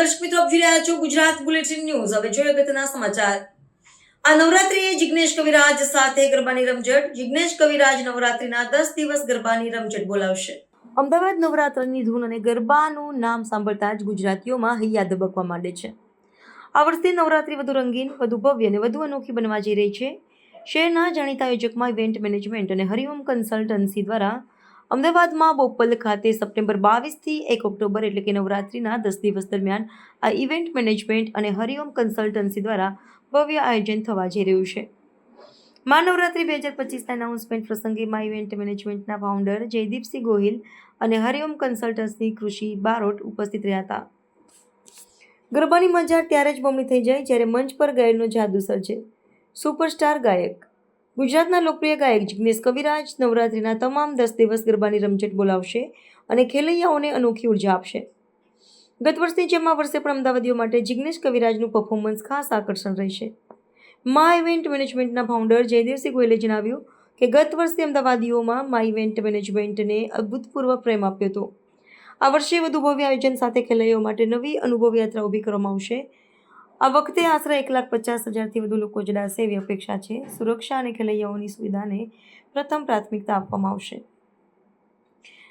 દર્શક મિત્રો, આપ જોઈ રહ્યા છો ગુજરાત બુલેટિન ન્યૂઝ. હવે જોઈએ અગત્યના સમાચાર. આ નવરાત્રિએ જિગ્નેશ કવિરાજ સાથે ગરબાની રમઝટ. જિગ્નેશ કવિરાજ નવરાત્રિના દસ દિવસ ગરબાની રમઝટ બોલાવશે. અમદાવાદ નવરાત્રની ધૂન અને ગરબાનું નામ સાંભળતા જ ગુજરાતીઓમાં હૈયા ધબકવા માંડે છે. આ વર્ષે નવરાત્રિ વધુ રંગીન, વધુ ભવ્ય અને વધુ અનોખી બનવા જઈ રહી છે. શહેરના જાણીતા આયોજકમાં ઇવેન્ટ મેનેજમેન્ટ અને હરિઓમ કન્સલ્ટન્સી દ્વારા અમદાવાદમાં બોપલ ખાતે સપ્ટેમ્બર બાવીસથી એક ઓક્ટોબર એટલે કે નવરાત્રિના દસ દિવસ દરમિયાન આ ઇવેન્ટ મેનેજમેન્ટ અને હરિઓમ કન્સલ્ટન્સી દ્વારા ભવ્ય આયોજન થવા જઈ રહ્યું છે. મા નવરાત્રિ બે હજાર પચીસના એનાઉન્સમેન્ટ પ્રસંગે મા ઇવેન્ટ મેનેજમેન્ટના ફાઉન્ડર જયદીપસિંહ ગોહિલ અને હરિઓમ કન્સલ્ટન્સી કૃષિ બારોટ ઉપસ્થિત રહ્યા હતા. ગરબાની મજા ત્યારે જ બમણી થઈ જાય જ્યારે મંચ પર ગાયનનો જાદુ સર્જે. સુપરસ્ટાર ગાયક ગુજરાતના લોકપ્રિય ગાયક જિગ્નેશ કવિરાજ નવરાત્રિના તમામ દસ દિવસ ગરબાની રમઝટ બોલાવશે અને ખેલૈયાઓને અનોખી ઊર્જા આપશે. ગત વર્ષની જેમ આ વર્ષે પણ અમદાવાદીઓ માટે જિગ્નેશ કવિરાજનું પરફોર્મન્સ ખાસ આકર્ષણ રહેશે. મા ઇવેન્ટ મેનેજમેન્ટના ફાઉન્ડર જયદેવસિંહ ગોયલે જણાવ્યું કે, ગત વર્ષે અમદાવાદીઓમાં મા ઇવેન્ટ મેનેજમેન્ટને અભૂતપૂર્વ પ્રેમ આપ્યો હતો. આ વર્ષે વધુ ભવ્ય આયોજન સાથે ખેલૈયાઓ માટે નવી અનુભવ યાત્રા ઊભી કરવામાં આવશે. આ વખતે આશરે એક લાખ પચાસ હજારથી વધુ લોકો જોડાશે એવી અપેક્ષા છે. સુરક્ષા અને ખેલૈયાઓની સુવિધાને પ્રથમ પ્રાથમિકતા આપવામાં આવશે.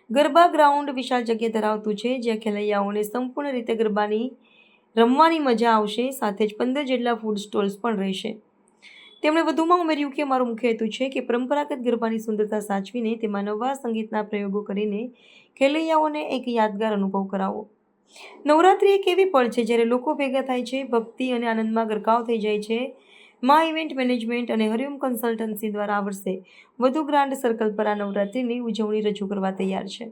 ગરબા ગ્રાઉન્ડ વિશાળ જગ્યા ધરાવતું છે, જ્યાં ખેલૈયાઓને સંપૂર્ણ રીતે ગરબાની રમવાની મજા આવશે, સાથે જ પંદર જેટલા ફૂડ સ્ટોલ્સ પણ રહેશે. તેમણે વધુમાં ઉમેર્યું કે, મારો મુખ્ય હેતુ છે કે પરંપરાગત ગરબાની સુંદરતા સાચવીને તેમાં નવા સંગીતના પ્રયોગો કરીને ખેલૈયાઓને એક યાદગાર અનુભવ કરાવો. નવરાત્રિ એક એવી પળ છે જ્યારે લોકો ભેગા થાય છે, ભક્તિ અને આનંદમાં ગરકાવ થઈ જાય છે. મા ઇવેન્ટ મેનેજમેન્ટ અને હરિઓમ કન્સલ્ટન્સી દ્વારા આ વર્ષે વધુ ગ્રાન્ડ સર્કલ પર આ નવરાત્રિની ઉજવણી રજૂ કરવા તૈયાર છે.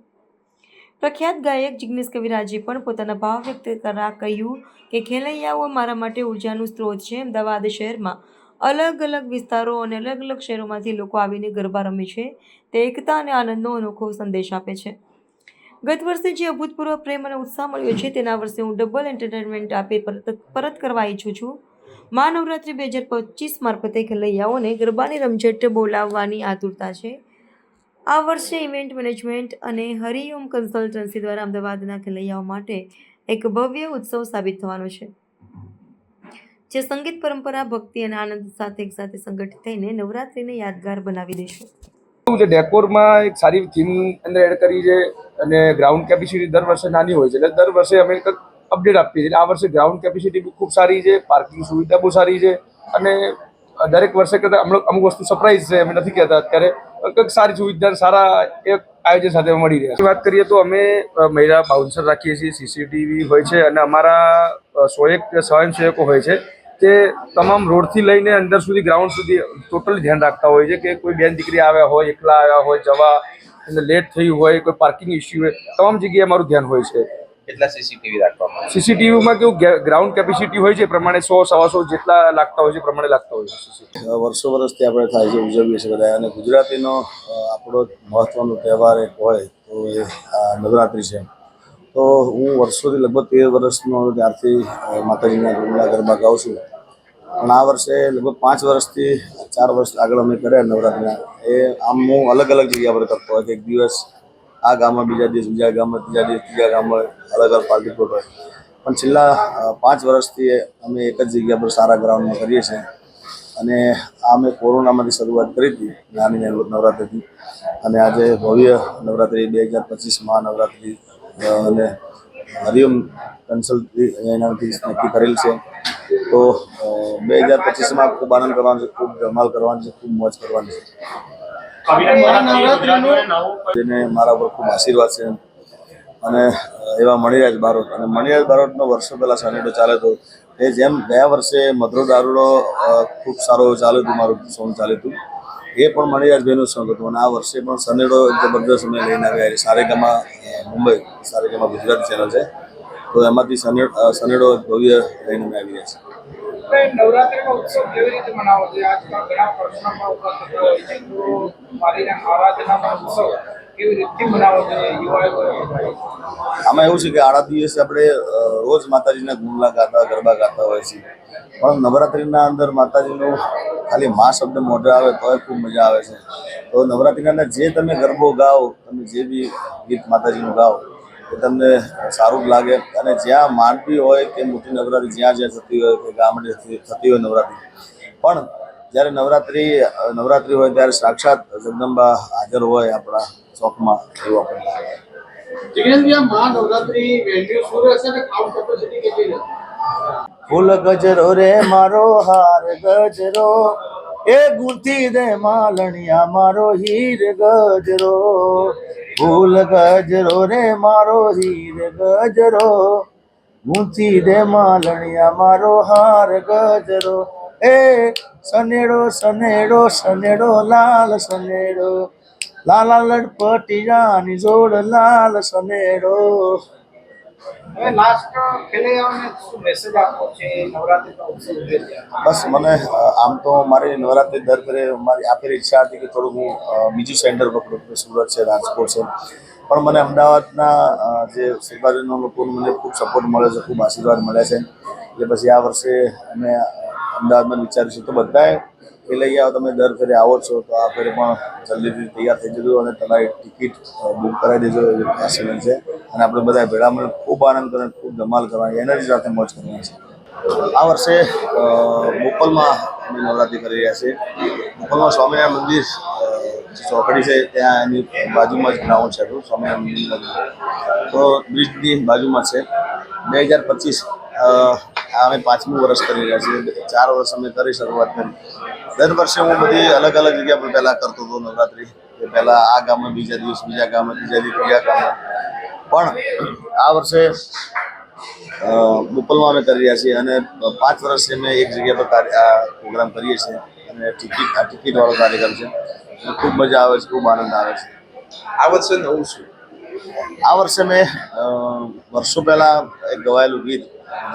પ્રખ્યાત ગાયક જિગ્નેશ કવિરાજે પણ પોતાના ભાવ વ્યક્ત કરતા કહ્યું કે, ખેલૈયાઓ મારા માટે ઉર્જાનું સ્ત્રોત છે. અમદાવાદ શહેરમાં અલગ અલગ વિસ્તારો અને અલગ અલગ શહેરોમાંથી લોકો આવીને ગરબા રમે છે. તે એકતા અને આનંદનો અનોખો સંદેશ આપે છે. ગત વર્ષે જે અભૂતપૂર્વ પ્રેમ અને ઉત્સાહ મળ્યો છે, તેના વર્ષે હું ડબલ એન્ટરટેનમેન્ટ આપી પરત કરવા ઈચ્છું છું. મહાનવરાત્રિ બે હજાર પચીસ મારફતે ખેલૈયાઓને ગરબાની રમઝટ બોલાવવાની આતુરતા છે. આ વર્ષે ઇવેન્ટ મેનેજમેન્ટ અને હરિઓમ કન્સલ્ટન્સી દ્વારા અમદાવાદના ખેલૈયાઓ માટે એક ભવ્ય ઉત્સવ સાબિત થવાનો છે. જે સંગીત પરંપરા, ભક્તિ અને આનંદ સાથે એકસાથે સંગઠિત થઈને નવરાત્રિને યાદગાર બનાવી દેશે. ડેકોરમાં એક સારી થીમ અંદર એડ કરી છે અને ગ્રાઉન્ડ કેપેસિટી દર વર્ષે નાની હોય છે. એટલે દર વર્ષે અમે કંઈક અપડેટ આપીએ છીએ. આ વર્ષે ગ્રાઉન્ડ કેપેસિટી બી ખૂબ સારી છે પાર્કિંગ સુવિધા બહુ સારી છે અને દરેક વર્ષે કરતાં અમુક અમુક વસ્તુ સરપ્રાઈઝ છે અમે નથી કહેતા. અત્યારે કંઈક સારી સુવિધા સારા એક આયોજન સાથે મળી રહ્યા છે વાત કરીએ તો અમે મહિલા બાઉન્સર રાખીએ છીએ સીસીટીવી હોય છે અને અમારા અ, સો એક સ્વયંસેવકો હોય છે તે તમામ રોડથી લઈને અંદર સુધી ગ્રાઉન્ડ સુધી ટોટલી ધ્યાન રાખતા હોય છે કે કોઈ બેન દીકરી આવ્યા હોય એકલા આવ્યા હોય જવા અને લેટ થયું હોય કોઈ પાર્કિંગ ઇસ્યુ હોય તમામ જગ્યાએ અમારું ધ્યાન હોય છે. કેટલા સીસીટીવી રાખવામાં આવે સીસીટીવીમાં કેવું ગ્રાઉન્ડ કેપેસિટી હોય છે એ પ્રમાણે સો સવાસો જેટલા લાગતા હોય છે એ પ્રમાણે લાગતા હોય છે વર્ષો વર્ષથી આપણે થાય છે ઉજવીએ છીએ બધા. અને ગુજરાતીનો આપણો મહત્ત્વનો તહેવાર એક હોય તો એ નવરાત્રિ છે. તો હું વર્ષોથી લગભગ તેર વર્ષનો ત્યારથી માતાજીના ગરબા ગરબા ગાઉં છું. પણ આ વર્ષે લગભગ પાંચ વર્ષથી ચાર વર્ષ આગળ અમે કર્યા નવરાત્રિના. એ આમ હું અલગ અલગ જગ્યા પર કરતો હોય કે એક દિવસ આ ગામમાં, બીજા દિવસ બીજા ગામમાં, ત્રીજા દિવસ ત્રીજા ગામમાં અલગ અલગ પાર્ટી પ્લોટ હોય. પણ છેલ્લા પાંચ વર્ષથી અમે એક જ જગ્યા પર સારા ગ્રાઉન્ડમાં કરીએ છીએ. અને આ અમે કોરોનામાંથી શરૂઆત કરી હતી, નાની નવરાત્રિથી. અને આજે ભવ્ય નવરાત્રિ, બે હજાર પચીસમાં નવરાત્રિ અને હરિઓમ કન્સલ્ટ એનાથી નક્કી કરેલ છે. તો બે હજાર પચીસમાં ખૂબ આનંદ કરવાનો છે ખૂબ ધમાલ કરવાની છે ખૂબ મોજ કરવાની છે. જેને મારા ઉપર ખૂબ આશીર્વાદ છે. અને એવા મણિરાજ બારોટ. અને મણિરાજ બારોટનો વર્ષો પહેલાં સનેડો ચાલે તો એ જેમ ગયા વર્ષે મધુરો દારૂડો ખૂબ સારો ચાલ્યું હતું મારું સોંગ ચાલ્યું હતું. એ પણ મણિરાજભાઈનું સોંગ હતું. અને આ વર્ષે પણ સનેડો જબરદસ્ત અમે લઈને આવ્યા છે સારેગામાં મુંબઈ સારેગામાં ગુજરાત ચેનલ છે. તો એમાંથી સનેડ સનેડો ભવ્ય લઈને અમે આવી રહ્યા છીએ. આપણે નવરાત્રીનો ઉત્સવ કેવી રીતે મનાવો છે? આજકાલ ઘણા પ્રશ્નોમાં ઊભા થતા હોય છે. તો મારીના આરાધનાનો ઉત્સવ આમાં એવું છે કે આડા દિવસે આપણે રોજ માતાજીના ગુણલા ગાતા, ગરબા ગાતા હોય છે. પણ નવરાત્રિના અંદર માતાજીનું ખાલી મા શબ્દ મોઢે આવે તોય ખૂબ મજા આવે છે. તો નવરાત્રિના અંદર જે તમે ગરબો ગાઓ, તમે જે બી ગીત માતાજીનું ગાઓ તમને સારું જ લાગે. અને જ્યાં માંડવી હોય કે મોટી નવરાત્રી જ્યાં જ્યાં થતી હોય કે ગામડે થતી હોય નવરાત્રી. પણ જ્યારે નવરાત્રી નવરાત્રી હોય ત્યારે સાક્ષાત જગદંબા હાજર હોય આપણા ચોકમાં એવું આપણને લાગે. ફૂલ ગજરો રે મારો હાર ગજરો. એ ગુંથી દે માલણિયા મારો હીર ગજરો. ફૂલ ગજરો રે મારો હીર ગજરો. ઊંચી દે માલણિયા મારો હાર ગજરો. એ સનેડો સનેડો સનેડો, લાલ સનેડો. લાલા લડપટિયાની જોડ લાલ સનેડો. બસ મને આમ તો મારી નવરાત્રી દર ફેરે મારી આ ઈચ્છા હતી કે થોડું હું બીજું સેન્ટર પકડું સુરત છે, રાજકોટ છે. પણ મને અમદાવાદના જે સેવાજીનો લોકોનો મને ખૂબ સપોર્ટ મળે છે, ખૂબ આશીર્વાદ મળે છે. એટલે પછી આ વર્ષે અમે અમદાવાદમાં વિચારીશું તો બધાએ એ લઈ આવો, તમે દર ફેરે આવો છો, તો આ ફેરે પણ જલ્દીથી તૈયાર થઈ જજો અને તમારી ટિકિટ બુક કરાવી દેજો એવી છે. અને આપણે બધા ભેળા મળીને ખૂબ આનંદ કરીને ખૂબ ધમાલ કરવાની, એનર્જી સાથે મોજ કરવાની છે. આ વર્ષે બોપલમાં અમે નવરાત્રિ કરી રહ્યા છીએ. બોપલમાં સ્વામિનારાયણ મંદિર ચોકડી છે, ત્યાં એની બાજુમાં જ ગ્રાઉન્ડ છે આપણું, સ્વામિનારાયણ મંદિર તો બ્રિજની બાજુમાં છે. બે હજાર પચીસ અમે પાંચમું વર્ષ કરી રહ્યા છીએ. ચાર વર્ષ અમે કરી શરૂઆત કરી. દર વર્ષે હું બધી અલગ અલગ જગ્યા પર પહેલાં કરતો હતો નવરાત્રિ. કે પહેલાં આ ગામમાં બીજા દિવસ બીજા ગામમાં ત્રીજા દિવસ બીજા ગામમાં. પણ આ વર્ષે બોપલમાં અમે કરી રહ્યા છીએ અને પાંચ વર્ષથી અમે એક જગ્યા પર પ્રોગ્રામ કરીએ છીએ. અને ટિકિટ આ ટિકિટવાળો કાર્યક્રમ છે. ખૂબ મજા આવે છે ખૂબ આનંદ આવે છે. આ વર્ષે નવું શું? આ વર્ષે મેં વર્ષો પહેલાં એક ગવાયેલું ગીત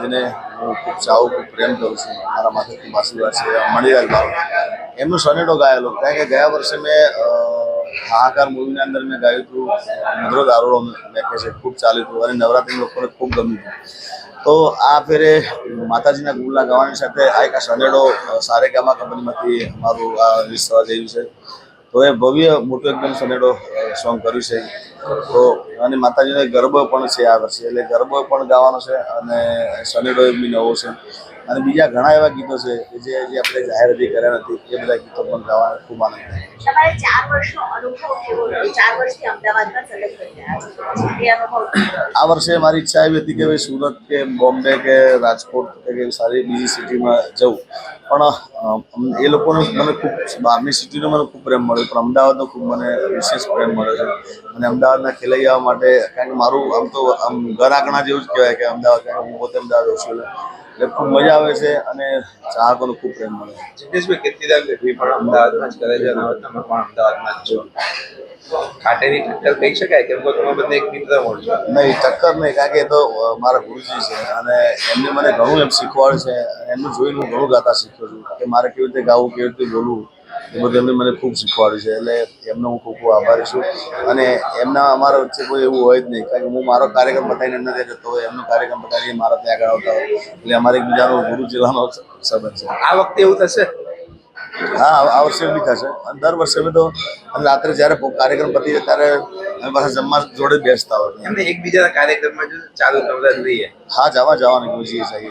જેને હું ખૂબ ચાહું ખૂબ પ્રેમ કરું છું. મારા ખૂબ આશીર્વાદ છે મણિલાલ બાબુ એમનું સનેડો ગાયેલો. કારણ કે ગયા વર્ષે મેં હાહાકાર મૂવીના અંદર મેં ગાયું હતું, મધુરો દારૂડો મેં કહે છે, ખૂબ ચાલ્યું હતું અને નવરાત્રી લોકોને ખૂબ ગમ્યું હતું. તો આ ફેરે માતાજીના ગુલના ગાવાની સાથે આ એક સનેડો સારેગામા કંપનીમાંથી મારું આ રિલીઝ થવા છે. તો એ ભવ્ય મોટો એકદમ સનેડો સોંગ કર્યું છે. તો અને માતાજીનો ગરબો પણ છે આ વર્ષે. એટલે ગરબો પણ ગાવાનો છે અને શનિ બી નવો છે. અને બીજા ઘણા એવા ગીતો છે કે જે હજી આપણે જાહેર હજી કર્યા નથી એ બધા ગીતો પણ ગાવા ખૂબ આનંદ થાય? આ વર્ષે મારી ઈચ્છા એવી હતી કે ભાઈ સુરત કે બોમ્બે કે રાજકોટ કે સારી બીજી સિટીમાં જવું. પણ એ લોકોનો મને ખૂબ બહારની સિટીનો મને ખૂબ પ્રેમ મળ્યો પણ અમદાવાદનો ખૂબ મને વિશેષ પ્રેમ મળ્યો છે. અને અમદાવાદના ખેલૈયાઓ માટે કારણ કે મારું આમ તો આમ ઘર આંકણા જેવું જ કહેવાય કે અમદાવાદ હું પોતે અમદાવાદ છું એટલે ખૂબ મજા આવે છે અને ચાહકોનો ખૂબ પ્રેમ મળે છે. કેટલી કીર્તિદાન ગઢવી પણ અમદાવાદમાં જ કરે છે અને હવે તમે પણ અમદાવાદમાં જ છો. ખાટેની ટક્કર કહી શકાય કેમ કે તમે બંને એક મિત્ર મળો છો? નહીં ટક્કર નહીં કારણ કે તો મારા ગુરુજી છે અને એમને મને ઘણું એમ શીખવાડ છે. એમનું જોઈને હું ઘણું ગાતા શીખ્યો છું કે મારે કેવી રીતે ગાવું કેવી રીતે બોલવું. એ બધું એમને મને ખૂબ શીખવાડ્યું છે. એટલે એમનો હું ખૂબ ખૂબ આભારી છું. અને એમના અમારા વચ્ચે કોઈ એવું હોય જ નહીં. કારણ કે હું મારો કાર્યક્રમ બતાવીને એમને ત્યાં જતો હોય એમનો કાર્યક્રમ બતાવીને મારા ત્યાં આગળ આવતા હોય. એટલે અમારે એકબીજાનો ગુરુ જિલ્લાનો સંબંધ છે. આ વખતે એવું થશે? હા આ- વર્ષે બી થશે. અને દર વર્ષે અમે તો રાત્રે જ્યારે કાર્યક્રમ પતી જાય ત્યારે અમે પાછા જમવા જોડે બેસતા હોય. એકબીજાના કાર્યક્રમમાં ચાલુ ચાલુ જ રહીએ. હા જવા જવાનું જોઈએ